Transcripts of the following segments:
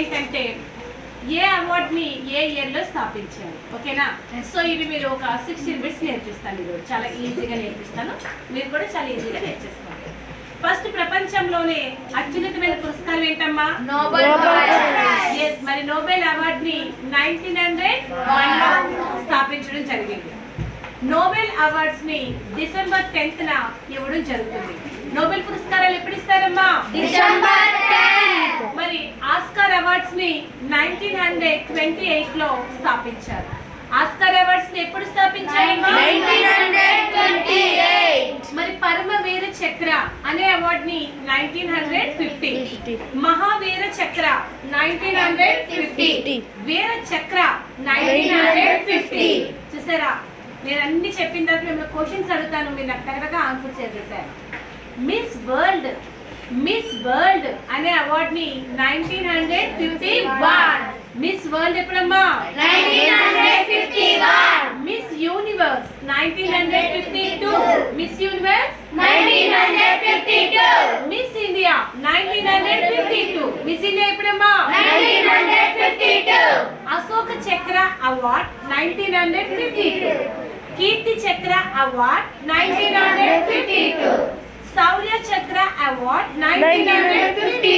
ఏంటంటే ఏ అవార్డ్ని ఏ ఇయర్లో స్థాపించారు? ఓకేనా? సో ఇవి మీరు ఒక సిక్స్టీ మినిట్స్ నేర్పిస్తాను ఇది చాలా ఈజీగా నేర్పిస్తాను. మీరు కూడా చాలా ఈజీగా నేర్చేసుకోండి. ఫస్ట్ ప్రపంచంలోనే అత్యున్నతమైన పురస్కారం ఏంటమ్మా? నోబెల్ మరి నోబెల్ అవార్డ్ని నైన్టీన్ హండ్రెడ్ స్థాపించడం జరిగింది. నోబెల్ అవార్డ్స్ని డిసెంబర్ టెన్త్ న ఇవ్వడం జరుగుతుంది. నోబెల్ పురస్కారాలు ఎప్పుడు ఇస్తారమ్మా? డిసెంబర్ 10 మరి ఆస్కార్ అవార్డ్స్ని నైన్టీన్ హండ్రెడ్ ట్వంటీ ఎయిట్లో స్థాపించారు. ఆస్కార్ అవార్డ్స్ని ఎప్పుడు 1928 మరి పరమవీర చక్ర అనే అవార్డ్ని nineteen hundred fifty Mahavir Chakra nineteen hundred fifty Vir Chakra nineteen hundred fifty చూసారా? నేను అన్ని చెప్పిన తర్వాత మిమ్మల్ని క్వశ్చన్స్ అడుగుతాను మీరు నాకు కరెక్ట్గా ఆన్సర్ చేసేసారు. మిస్ వరల్డ్ మిస్ వరల్డ్ అనే అవార్డ్ని nineteen hundred fifty one Miss World ఎప్పుడమ్మా? 1951 Miss Universe nineteen hundred fifty two Miss Universe 1952 Miss India nineteen hundred fifty two Miss India ఎప్పుడమ్మా? 1952 Ashoka Chakra award nineteen hundred fifty two Kirti Chakra award nineteen hundred fifty two Shaurya Chakra award nineteen hundred fifty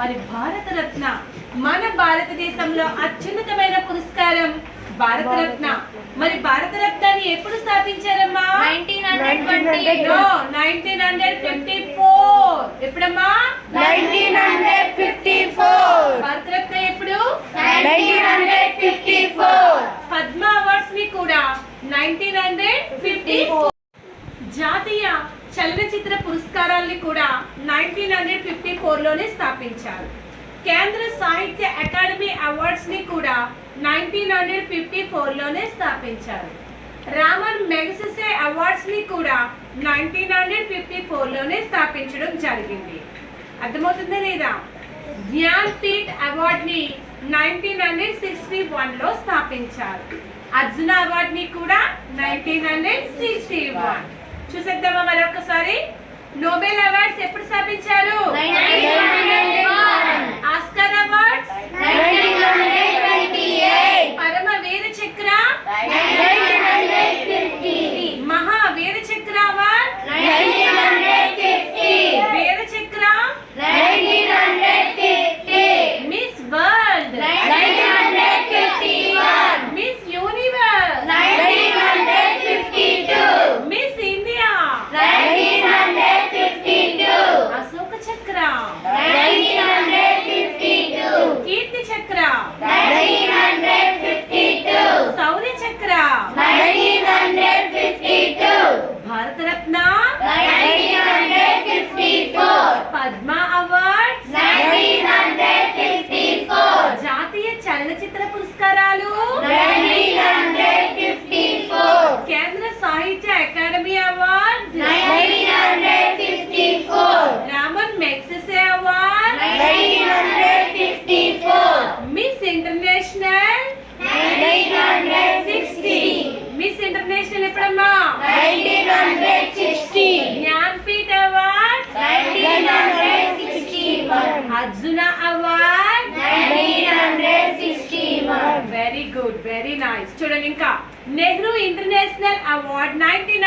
మరి భారతరత్న మన భారతదేశంలో అత్యున్నతమైన పురస్కారం భారతరత్న. మరి భారతరత్నాన్ని ఎప్పుడు స్థాపించారమ్మా? 1920 nineteen hundred fifty four. ఎప్పుడమ్మా? 1954 భారతరత్న ఎప్పుడు? 1954 పద్మ అవార్డ్స్ని కూడా నైన్టీన్ హండ్రెడ్ ఫిఫ్టీ జాతీయ చలనచిత్ర పురస్కారాల్ని కూడా నైన్టీన్ హండ్రెడ్ ఫిఫ్టీ ఫోర్లోనే స్థాపించారు. కేంద్ర సాహిత్య అకాడమీ అవార్డ్స్ని కూడా నైన్టీన్ హండ్రెడ్ ఫిఫ్టీ ఫోర్లోనే స్థాపించారు. రామన్ మెగసెసే అవార్డ్స్ని కూడా నైన్టీన్ హండ్రెడ్ ఫిఫ్టీ ఫోర్లోనే స్థాపించడం జరిగింది. అర్థమవుతుందా లేదా? జ్ఞాన్ పీఠ్ అవార్డ్ని నైన్టీన్ హండ్రెడ్ సిక్స్టీ వన్లో స్థాపించారు. అర్జున అవార్డ్ని కూడా నైన్టీన్ హండ్రెడ్ సిక్స్టీ వన్. చూసేద్దామా మరొకసారి? నోబెల్ అవార్డ్స్ ఎప్పుడు స్థాపించారు 1901 ఆస్కార్ భారతరత్న 1954 పద్మ అవార్డ్స్ 1954 జాతీయ చలనచిత్ర పురస్కారాలు 1954 Kendra Sahitya academy award 1954 Raman Magsaysay award 1954 Miss International 1960 Miss International ఎప్పుడమ్మా? 1960 Gyanpeeth award 1961 Arjuna award 1961 very good very nice చూడండి ఇంకా నెహ్రూ ఇంటర్నేషనల్ అవార్డ్ నైన్టీన్